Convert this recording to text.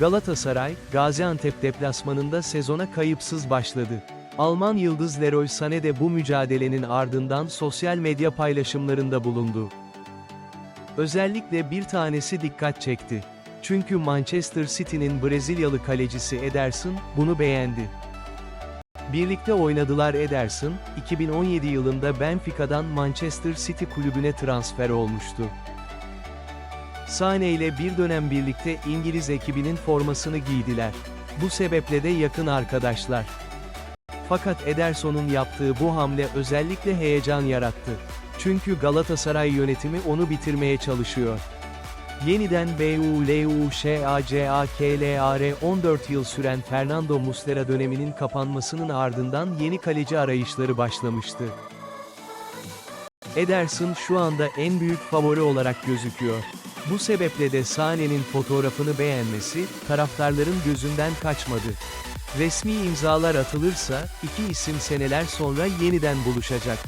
Galatasaray, Gaziantep deplasmanında sezona kayıpsız başladı. Alman yıldız Leroy Sané de bu mücadelenin ardından sosyal medya paylaşımlarında bulundu. Özellikle bir tanesi dikkat çekti. Çünkü Manchester City'nin Brezilyalı kalecisi Ederson, bunu beğendi. Birlikte oynadılar Ederson, 2017 yılında Benfica'dan Manchester City kulübüne transfer olmuştu. Sane ile bir dönem birlikte İngiliz ekibinin formasını giydiler. Bu sebeple de yakın arkadaşlar. Fakat Ederson'un yaptığı bu hamle özellikle heyecan yarattı. Çünkü Galatasaray yönetimi onu bitirmeye çalışıyor. Yeniden BULUŞACAKLAR 14 yıl süren Fernando Muslera döneminin kapanmasının ardından yeni kaleci arayışları başlamıştı. Ederson şu anda en büyük favori olarak gözüküyor. Bu sebeple de Sané'nin fotoğrafını beğenmesi, taraftarların gözünden kaçmadı. Resmi imzalar atılırsa, iki isim seneler sonra yeniden buluşacak.